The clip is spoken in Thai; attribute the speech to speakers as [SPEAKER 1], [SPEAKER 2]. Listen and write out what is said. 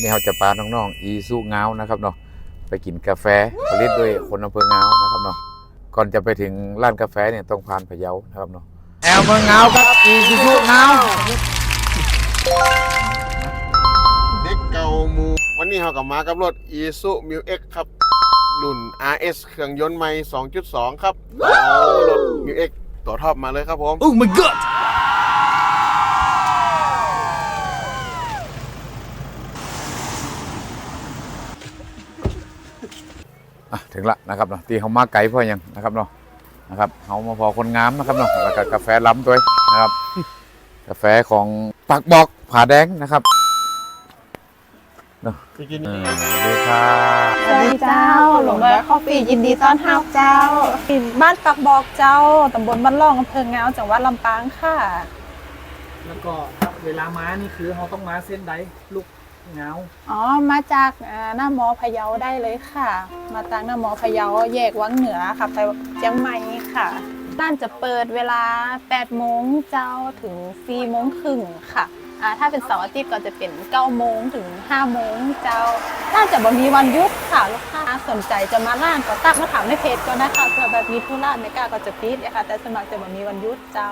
[SPEAKER 1] วันนี้เราจะพาน้องๆอีสุเงานะครับเนาะไปกินกาแฟผลิตโดยคนอำเภอเงานะครับเนาะก่อนจะไปถึงร้านกาแฟเนี่ยต้องผ่านพะเยานะครับเนาะแอลเมืองเงาครับอีสุเงา
[SPEAKER 2] เด็กเก่าหมูวันนี้เรากับมากับรถ i s u m u X ครับรุ่น RS เครื่องยนต์ใหม่ 2.2 ครับเอารถ m u X ตัวท็อปมาเลยครับผม
[SPEAKER 3] Oh my god!
[SPEAKER 1] ถึงละนะครับเนาะที่เขามาไกลเพราะหยังนะครับเนาะนะครับเขามาพอคนงามนะครับเนาะแล้วก็กาแฟล้ำตัวนะครับ กาแฟของปักบอกผาแดงนะครับเนาะ
[SPEAKER 2] ไปกิน
[SPEAKER 1] เออสวัสดีครับ
[SPEAKER 4] สวัสดีเจ้า หลงเลยคอฟฟี่ยินดีต้อนรับเจ้า บ้านปักบอกเจ้าตำบลบ้านล่องอำเภอเงาจังหวัดลำปางค่ะ
[SPEAKER 3] แล้วก็ครับเวลาม้านี่คือเราต้องม้าเส้นใดลูก เงา
[SPEAKER 4] อ๋อ มาจากอ่าหน้ามอพะเยาได้เลยค่ะ มาจากหน้ามอพะเยาแยกวังเหนือค่ะ ไปเชียงใหม่ค่ะ ร้านจะเปิดเวลา 8 โมงเจ้าถึง 4 โมงครึ่งค่ะอ่าถ้าเป็นเสาร์อาทิตย์ก็จะเป็น 9 โมงถึง 5 โมงเจ้า น่าจะบ่มีวันหยุดค่ะ ลูกค้าสนใจจะมาร้านก็ตักมาถามในเพจก็ได้ค่ะเผื่อแบบมีธุระไม่กล้าก็จะปิดนะคะแต่สมัครจะบ่มีวันหยุดเจ้า